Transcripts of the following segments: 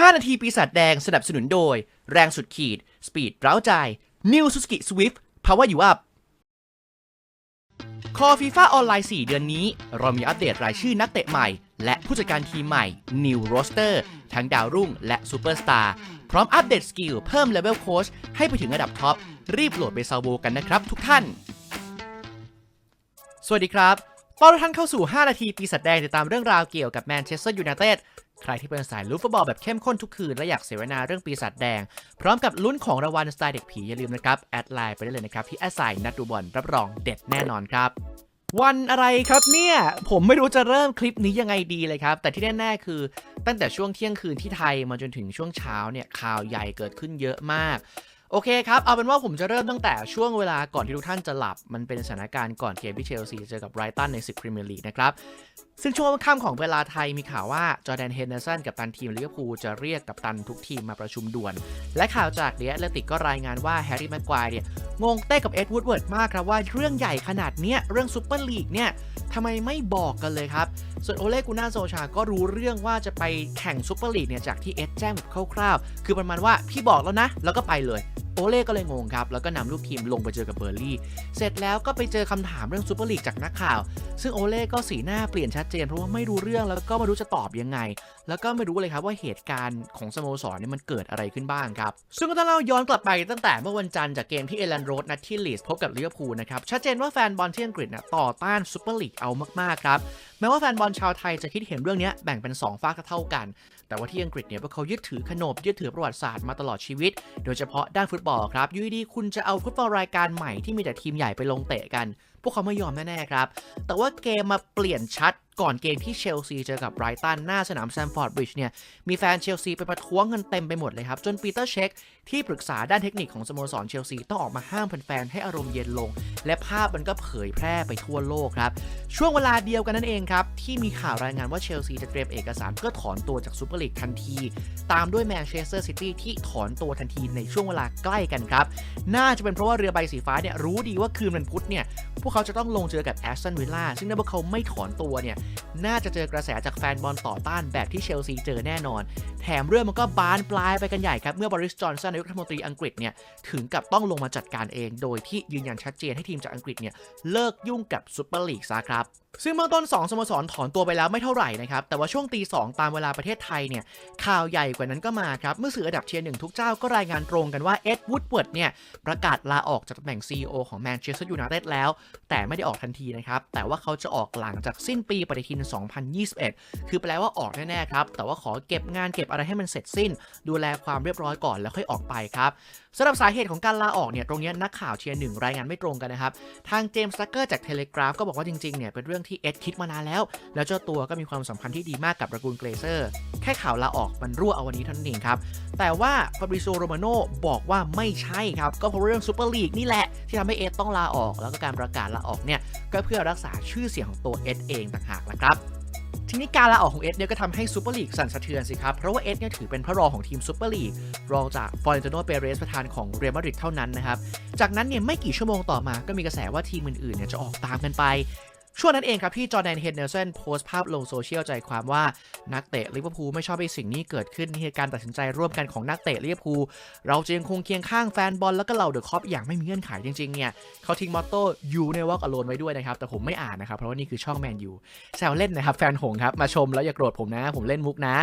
5 นาทีปีศาจแดงสนับสนุนโดย แรงสุดขีด สปีดเร้าใจ New Suzuki Swift Power You Up คอฟีฟ่าออนไลน์ 4 เดือนนี้ เรามีอัปเดตรายชื่อนักเตะใหม่ และผู้จัดการทีมใหม่ New Roster ทั้งดาวรุ่งและซูเปอร์สตาร์พร้อมอัปเดตสกิลเพิ่มเลเวลโค้ชให้ไปถึงระดับท็อป รีบโหลดไปซาวโบกันนะครับทุกท่าน สวัสดีครับ ต้อนรับท่านเข้าสู่ 5 นาทีปีศาจแดงติดตามเรื่องราวเกี่ยวกับแมนเชสเตอร์ยูไนเต็ด ใครที่เป็นสายลุ้นฟุตบอลแบบเข้มข้นทุกคืน และอยากเสวนาเรื่องปีศาจแดง พร้อมกับลุ้นของรางวัลสไตล์เด็กผี อย่าลืมนะครับ แอดไลน์ไปได้เลยนะครับ ที่แอดไซน์นัดดูบอลรับรองเด็ดแน่นอนครับวันอะไรครับเนี่ย ผมไม่รู้จะเริ่มคลิปนี้ยังไงดีเลยครับ แต่ที่แน่ๆคือตั้งแต่ช่วงเที่ยงคืนที่ไทยมาจนถึงช่วงเช้าเนี่ยข่าวใหญ่เกิดขึ้นเยอะมาก โอเคครับ เอาเป็นว่าผมจะเริ่มตั้งแต่ช่วงเวลาก่อนที่ทุกท่านจะหลับ มันเป็นสถานการณ์ก่อนเกมที่เชลซีเจอกับไรตันในศึกพรีเมียร์ลีกนะครับ ซึ่งช่วงค่ำของเวลาไทยมีข่าวว่า จอแดนเฮนเดอร์สันกับตันทีมลิเวอร์พูลจะเรียกกับตันทุกทีมมาประชุมด่วน และข่าวจากเดียแลติกก็รายงานว่าแฮร์รี่แม็กควายเนี่ยงงเต้กับเอ็ดวูดเวิร์ดมากครับว่าเรื่องใหญ่ขนาดเนี้ยเรื่องซูเปอร์ลีกเนี่ยทำไมไม่บอกกันเลยครับ ส่วนโอเล่กูน่าโซชา ก็รู้เรื่องว่าจะไปแข่งซูเปอร์ลีกเนี่ยจากที่เอ็ดแจ้งแบบคร่าวๆ คือประมาณว่าพี่บอกแล้วนะ แล้วก็ไปเลย เล่ก็เลยงงครับ แล้วก็นำลูกทีมลงไปเจอกับเบอร์ลี่ เสร็จแล้วก็ไปเจอคำถามเรื่องซูเปอร์ลีกจากนักข่าว ซึ่งโอเล่ก็สีหน้าเปลี่ยนชัดเจนเพราะว่าไม่รู้เรื่องแล้วก็ไม่รู้จะตอบยังไง แล้วก็ไม่รู้เลยครับว่าเหตุการณ์ของสโมสรเนี่ยมันเกิดอะไรขึ้นบ้างครับ ซึ่งก็ต้องเล่าย้อนกลับไปตั้งแต่เมื่อวันจันทร์จากเกมที่เอลันโรดนัดที่ลีสพบกับลิเวอร์พูลนะครับชัดเจนว่าแฟนบอลที่อังกฤษนะต่อต้านซูเปอร์ลีกเอามากๆครับแม้ว่าแฟนบอลชาวไทยจะคิดเห็นเรื่องนี้แบ่งเป็น 2ฝากเท่ากัน แต่ว่าที่อังกฤษเนี่ยพวกเขายึดถือขนบยึดถือประวัติศาสตร์มาตลอดชีวิต โดยเฉพาะด้านฟุตบอลครับยูดีคุณจะเอาฟุตบอลรายการใหม่ที่มีแต่ทีมใหญ่ไปลงเตะกัน พวกเขาไม่ยอมแน่ๆครับ แต่ว่าเกมมาเปลี่ยนชัดก่อนเกมที่เชลซีเจอกับไบรตันหน้าสนามแซมฟอร์ดบริดจ์เนี่ย มีแฟนเชลซีไปประท้วงกันเต็มไปหมดเลยครับ จนปีเตอร์เช็คที่ปรึกษาด้านเทคนิคของสโมสรเชลซีต้องออกมาห้ามแฟนๆให้อารมณ์เย็นลง และภาพมันก็เผยแพร่ไปทั่วโลกครับ ช่วงเวลาเดียวกันนั่นเองครับ ที่มีข่าวรายงานว่าเชลซีจะเตรียมเอกสารเพื่อถอนตัวจากซูเปอร์ลีกทันที ตามด้วยแมนเชสเตอร์ซิตี้ที่ถอนตัวทันทีในช่วงเวลาใกล้กันครับน่าจะเป็นเพราะว่าเรือใบสีฟ้าเนี่ยรู้ดีว่าคืนวันพุธเนี่ย พวกเขาจะต้องลงเจอกับแอสตันวิลล่าซึ่งถ้าพวกเขาไม่ถอนตัวเนี่ย น่าจะเจอกระแสจากแฟนบอลต่อต้านแบบที่เชลซีเจอแน่นอน แถมเรื่องมันก็บานปลายไปกันใหญ่ครับ เมื่อบริสจอนสันนายกรัฐมนตรีอังกฤษเนี่ย ถึงกับต้องลงมาจัดการเอง โดยที่ยืนยันชัดเจนให้ทีมจากอังกฤษเนี่ยเลิกยุ่งกับซูเปอร์ลีกซะครับซึ่งเบื้องต้น 2สโมสรถอนตัวไปแล้วไม่เท่าไหร่นะครับ แต่ว่าช่วงตีสองตามเวลาประเทศไทยเนี่ย ข่าวใหญ่กว่านั้นก็มาครับ เมื่อสื่อระดับเทียร์หนึ่งทุกเจ้าก็รายงานตรงกันว่าเอ็ดวูดเวิร์ดเนี่ย ประกาศลาออกจากตำแหน่ง CEO ของแมนเชสเตอร์ยูไนเต็ดแล้วแต่ไม่ได้ออกทันทีนะครับ แต่ว่าเขาจะออกหลังจากสิ้นปีปฏิทิน 2021 คือแปลว่าออกแน่ๆครับ แต่ว่าขอเก็บงานเก็บอะไรให้มันเสร็จสิ้น ดูแลความเรียบร้อยก่อนแล้วค่อยออกไปครับสำหรับสาเหตุของการลาออกเนี่ยตรงนี้นักข่าวเทียร์หนึ่งรายงานไม่ตรงกันนะครับ ทางเจมส์ซักเกอร์จากเทเลกราฟก็บอกว่าจริงๆเนี่ยเป็นเรื่องที่เอ็ดคิดมานานแล้ว แล้วเจ้าตัวก็มีความสัมพันธ์ที่ดีมากกับตระกูลเกรเซอร์แค่ข่าวลาออกมันรั่วเอาวันนี้เท่านั้นเองครับแต่ว่าฟาบริโซโรมาโนบอกว่าไม่ใช่ครับก็เพราะเรื่องซูเปอร์ลีกนี่แหละที่ทำให้เอ็ดต้องลาออกแล้วก็การประกาศการลาออกเนี่ยก็เพื่อรักษาชื่อเสียงของตัวเอ็ดเองต่างหากนะครับทีนี้การลาออกของเอ็ดเนี่ยก็ทำให้ซูเปอร์ลีกสั่นสะเทือนสิครับ เพราะว่าเอ็ดเนี่ยถือเป็นพระรองของทีมซูเปอร์ลีกรองจากฟอนเรนติโนเปเรสประธานของเรอัลมาดริดเท่านั้นนะครับ จากนั้นเนี่ยไม่กี่ชั่วโมงต่อมาก็มีกระแสว่าทีมอื่นๆเนี่ยจะออกตามกันไป ช่วงนั้นเองครับที่จอร์แดนเฮนเดอร์สันโพสต์ภาพลงโซเชียลใจความว่านักเตะลิเวอร์พูลไม่ชอบให้สิ่งนี้เกิดขึ้นนี่คือการตัดสินใจร่วมกันของนักเตะลิเวอร์พูลเราจะยังคงเคียงข้างแฟนบอลแล้วก็เหล่าเดอะคอปอย่างไม่มีเงื่อนไขจริงๆเนี่ยเขาทิ้งมอตโต้ยูในวอล์กอโลนไว้ด้วยนะครับแต่ผมไม่อ่านนะครับเพราะว่านี่คือช่องแมนยูแซวเล่นนะครับแฟนหงครับมาชมแล้วอย่าโกรธผมนะ ผมเล่นมุกนะ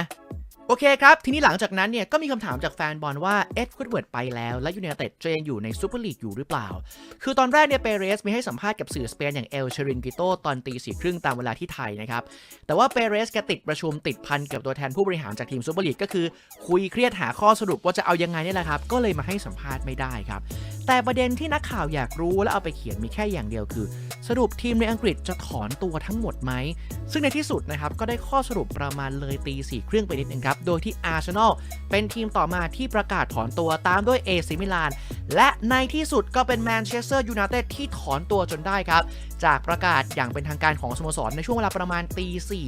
โอเคครับ ทีนี้หลังจากนั้นเนี่ยก็มีคำถามจากแฟนบอลว่าเอ็ดวูดเวิร์ดไปแล้ว และยูไนเต็ดจะยังอยู่ในซูเปอร์ลีกอยู่หรือเปล่า คือตอนแรกเนี่ยเปเรสมีให้สัมภาษณ์กับสื่อสเปนอย่างเอลเชรินกิโตตอนตีสี่ครึ่งตามเวลาที่ไทยนะครับ แต่ว่าเปเรสแกติดประชุมติดพันกับตัวแทนผู้บริหารจากทีมซูเปอร์ลีกก็คือ คุยเครียดหาข้อสรุปว่าจะเอายังไงนี่แหละครับ ก็เลยมาให้สัมภาษณ์ไม่ได้ครับ แต่ประเด็นที่นักข่าวอยากรู้และเอาไปเขียนมีแค่อย่างเดียวคือ สรุปทีมในอังกฤษจะถอนตัวทั้งหมดไหม ซึ่งในที่สุดนะครับ ก็ได้ข้อสรุปประมาณเลยตีสี่เครึ่องไปนิดนึงครับ โดยที่อาร์เซนอลเป็นทีมต่อมาที่ประกาศถอนตัวตามด้วยเอซิมิลาน และในที่สุดก็เป็นแมนเชสเตอร์ยูไนเต็ดที่ถอนตัวจนได้ครับ จากประกาศอย่างเป็นทางการของสโมสรในช่วงเวลาประมาณตีสี่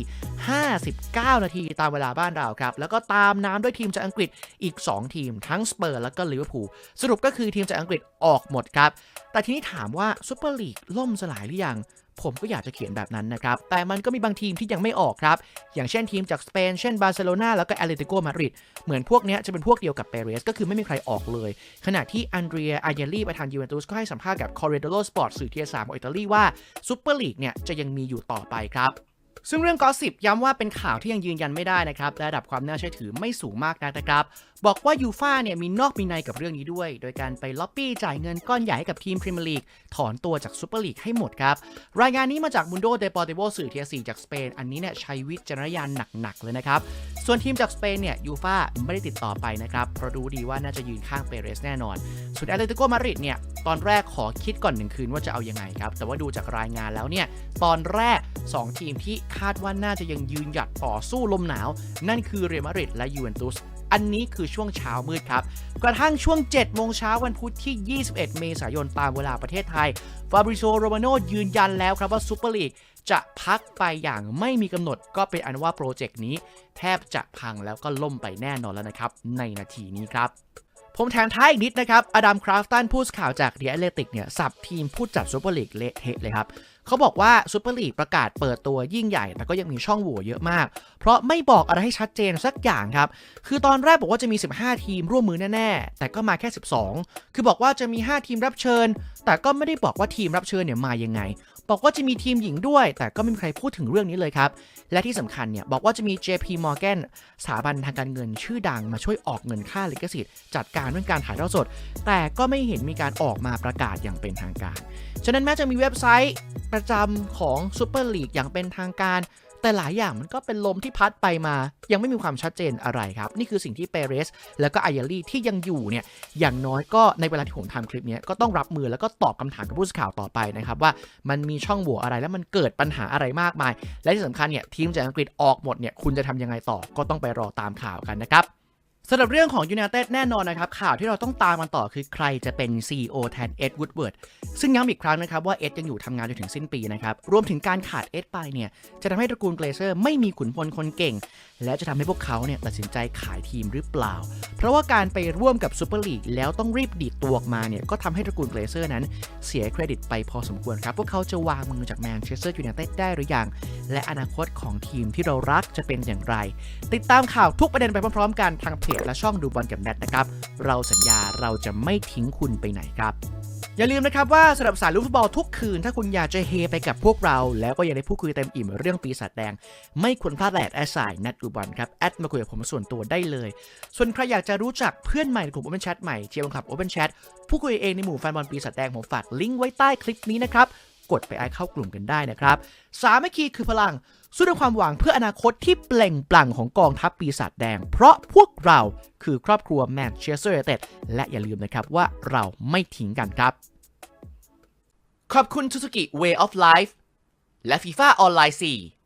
59นาทีตามเวลาบ้านเราครับ แล้วก็ตามน้ำด้วยทีมจากอังกฤษอีก 2 ทีมทั้งสเปอร์แล้วก็ลิเวอร์พูลสรุปก็คือทีมจากอังกฤษออกหมดครับ แต่ทีนี้ถามว่าซูเปอร์ลีกล่มสลายหรือยังผมก็อยากจะเขียนแบบนั้นนะครับ แต่มันก็มีบางทีมที่ยังไม่ออกครับ อย่างเช่นทีมจากสเปน เช่นบาร์เซโลนาแล้วก็แอตเลติโกมาดริด เหมือนพวกนี้จะเป็นพวกเดียวกับเปเรส ก็คือไม่มีใครออกเลย ขณะที่อันเดรียอาเยลี่ประธานยูเวนตุสก็ให้สัมภาษณ์กับคอร์เรโดโลสปอร์ตสื่อเทียสามของอิตาลีว่าซูเปอร์ลีกเนี่ยจะยังมีอยู่ต่อไปครับซึ่งเรื่องกอสิบย้ำว่าเป็นข่าวที่ยังยืนยันไม่ได้นะครับและระดับความน่าเชื่อถือไม่สูงมากนักนะครับ บอกว่ายูฟ่าเนี่ยมีนอกมีในกับเรื่องนี้ด้วย โดยการไปล็อบบี้จ่ายเงินก้อนใหญ่ให้กับทีมพรีเมียร์ลีกถอนตัวจากซูเปอร์ลีกให้หมดครับ รายงานนี้มาจากมุนโดเดปอร์ติโวสื่อเทียสีจากสเปน อันนี้เนี่ยใช้วิจารณญาณหนักๆเลยนะครับ ส่วนทีมจากสเปนเนี่ยยูฟ่าไม่ได้ติดต่อไปนะครับเพราะรู้ดีว่าน่าจะยืนข้างเปเรสแน่นอน ส่วนแอตเลติโกมาดริดเนี่ยตอนแรกขอคิดก่อนหนึ่งคืนว่าจะเอายังไงครับ แต่ว่าดูจากรายงานแล้วเนี่ยตอนแรก 2 ทีมที่คาดว่าน่าจะยังยืนหยัดต่อสู้ลมหนาว นั่นคือเรอัลมาดริดและยูเวนตุส อันนี้คือช่วงเช้ามืดครับ กระทั่งช่วง 7 โมงเช้าวันพุธที่ 21 เมษายนตามเวลาประเทศไทย ฟาบริโซ โรมาโนยืนยันแล้วครับว่าซูเปอร์ลีกจะพักไปอย่างไม่มีกำหนดก็เป็นอันว่าโปรเจกต์นี้ แทบจะพังแล้วก็ล่มไปแน่นอนแล้วนะครับ ในนาทีนี้ครับผมแถมท้ายอีกนิดนะครับ อดัมคราฟตันผู้สข่าวจากเดียเลติกเนี่ย สับทีมผู้จัดซูเปอร์ลีกเละเทะเลยครับ เขาบอกว่าซูเปอร์ลีกประกาศเปิดตัวยิ่งใหญ่ แต่ก็ยังมีช่องโหว่เยอะมาก เพราะไม่บอกอะไรให้ชัดเจนสักอย่างครับ คือตอนแรกบอกว่าจะมี 15 ทีมร่วมมือแน่ๆ แต่ก็มาแค่ 12 คือบอกว่าจะมี 5 ทีมรับเชิญ แต่ก็ไม่ได้บอกว่าทีมรับเชิญเนี่ยมายังไง บอกว่าจะมีทีมหญิงด้วย แต่ก็ไม่มีใครพูดถึงเรื่องนี้เลยครับ และที่สำคัญเนี่ยบอกว่าจะมี JP Morgan สถาบันทางการเงินชื่อดังมาช่วยออกเงินค่าลิขสิทธิ์จัดการเรื่องการถ่ายทอดสด แต่ก็ไม่เห็นมีการออกมาประกาศอย่างเป็นทางการ ฉะนั้นแม้จะมีเว็บไซต์ประจำของ Super League อย่างเป็นทางการ แต่หลายอย่างมันก็เป็นลมที่พัดไปมา ยังไม่มีความชัดเจนอะไรครับ นี่คือสิ่งที่เปเรส แล้วก็ไอยาลี่ที่ยังอยู่เนี่ยอย่างน้อยก็ในเวลาที่ผมทำคลิปนี้ก็ต้องรับมือแล้วก็ตอบคำถามกับผู้สื่อข่าวต่อไปนะครับว่ามันมีช่องโหว่อะไรแล้วมันเกิดปัญหาอะไรมากมาย และที่สำคัญเนี่ยทีมจากอังกฤษออกหมดเนี่ยคุณจะทำยังไงต่อก็ต้องไปรอตามข่าวกันนะครับ สำหรับเรื่องของยู i นเต็ดแน่นอนนะครับข่าวที่เราต้องตามมันต่อคือใครจะเป็น CEO แทนเอ็ดวูดเวิร์ดซึ่งย้ำอีกครั้งนะครับว่าเอ็ดยังอยู่ทำงานจนถึงสิ้นปีนะครับรวมถึงการขาดเอ็ดไปเนี่ยจะทำให้ตระกูลเกรเซอร์ไม่มีขุนพลคนเก่ง และจะทำให้พวกเขาเนี่ยตัดสินใจขายทีมหรือเปล่า เพราะว่าการไปร่วมกับซูเปอร์ลีกแล้วต้องรีบดีดตัวออกมาเนี่ยก็ทำให้ตระกูลเกรเซอร์นั้นเสียเครดิตไปพอสมควรครับพวกเขาจะวางมือจากแมนเชสเตอร์ยูไนเต็ดได้หรือยัง และอนาคตของทีมที่เรารักจะเป็นอย่างไร ติดตามข่าวทุกประเด็นไปพร้อมๆ กันทางเพจและช่องดูบอลกับแนทนะครับ เราสัญญาเราจะไม่ทิ้งคุณไปไหนครับอย่าลืมนะครับว่าสำหรับสายลูกฟุตบอลทุกคืน ถ้าคุณอยากจะเฮไปกับพวกเรา แล้วก็ยังได้พูดคุยเต็มอิ่มเรื่องปีศาจแดง ไม่ควรพลาดแอดแอสไซน์นัดดูบอลครับ แอดมาคุยกับผมส่วนตัวได้เลย ส่วนใครอยากจะรู้จักเพื่อนใหม่ในกลุ่ม Open Chat ใหม่เชียร์บังคับ Open Chat ผู้คุยเองในหมู่แฟนบอลปีศาจแดงผมฝากลิงก์ไว้ใต้คลิปนี้นะครับกดไปไอเข้ากลุ่มกันได้นะครับ สามัคคีคือพลัง สู้ด้วยความหวังเพื่ออนาคตที่เปล่งปลั่งของกองทัพปีศาจแดง เพราะพวกเราคือครอบครัวแมนเชสเตอร์ยูไนเต็ดและอย่าลืมนะครับว่าเราไม่ทิ้งกันครับ ขอบคุณ Suzuki Way of Life และ FIFA ออนไลน์4